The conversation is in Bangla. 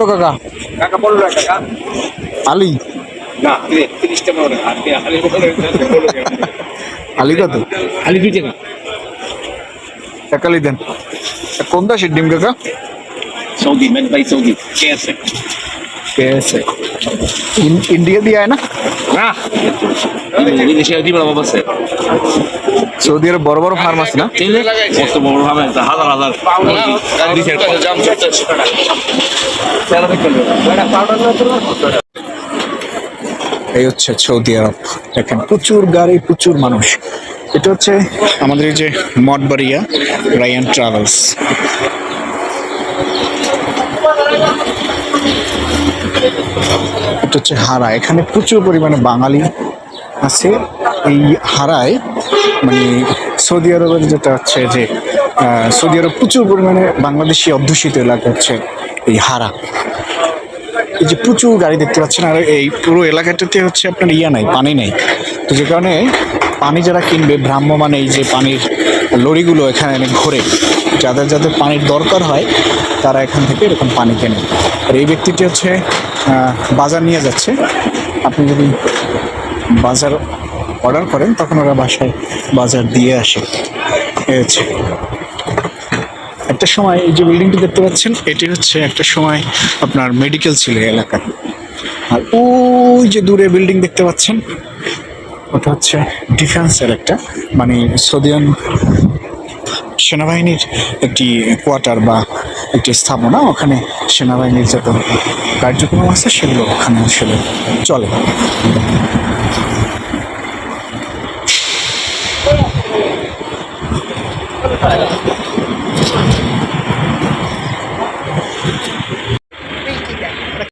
কাকা কাকা লাখ টাকা আলি? না তিরিশ তিরিশটা আপনি আলি কত? আলি দুই টাকা। এক আলি দেন। কোন দাসের ডিম কাকা? Saudi made by Saudi. কে আছে? ইন্ডিয়া দিয়ে আয় না? না। বিদেশে ডিমের অভাব আছে। সৌদি আরব বড় বড় ফার্ম আছে না? হাজার হাজার এই হচ্ছে সৌদি আরব। দেখেন প্রচুর গাড়ি প্রচুর মানুষ। এটা হচ্ছে আমাদের এই যে মঠবাড়িয়া রায়ান ট্রাভেলস এটা হচ্ছে হারা। এখানে প্রচুর পরিমাণে বাঙালি আছে। এই হারায় মানে সৌদি আরবের যেটা হচ্ছে যে সৌদি আরব প্রচুর পরিমাণে বাংলাদেশি অধ্যুষিত এলাকা হচ্ছে এই হারা। এই যে প্রচুর গাড়ি দেখতে পাচ্ছেন, আর এই পুরো এলাকাটাতে হচ্ছে আপনার ইয়া নাই, পানি নেই। তো যে কারণে পানি যারা কিনবে ভ্রাম্যমান এই যে পানির লরিগুলো এখানে এনে ঘোরে, যাদের যাদের পানির দরকার হয়, তারা এখান থেকে এরকম পানি কেনে। আর এই ব্যক্তিটি হচ্ছে বাজার নিয়ে যাচ্ছে। আপনি যদি বাজার অর্ডার করেন, তখন ওরা বাসায় বাজার দিয়ে আসে। হচ্ছে। একটা সময় এই যে বিল্ডিংটি দেখতে পাচ্ছেন, এটি হচ্ছে একটা সময় আপনার মেডিকেল ছিল এই এলাকায় আর ওই যে দূরে বিল্ডিং দেখতে পাচ্ছেন, ওটা হচ্ছে ডিফেন্সের একটা মানে সৌদিয়ান সেনাবাহিনীর একটি কোয়ার্টার বা একটি স্থাপনা, ওখানে সেনাবাহিনীর যত কার্যক্রম আছে সেগুলো ওখানে আসলে চলে।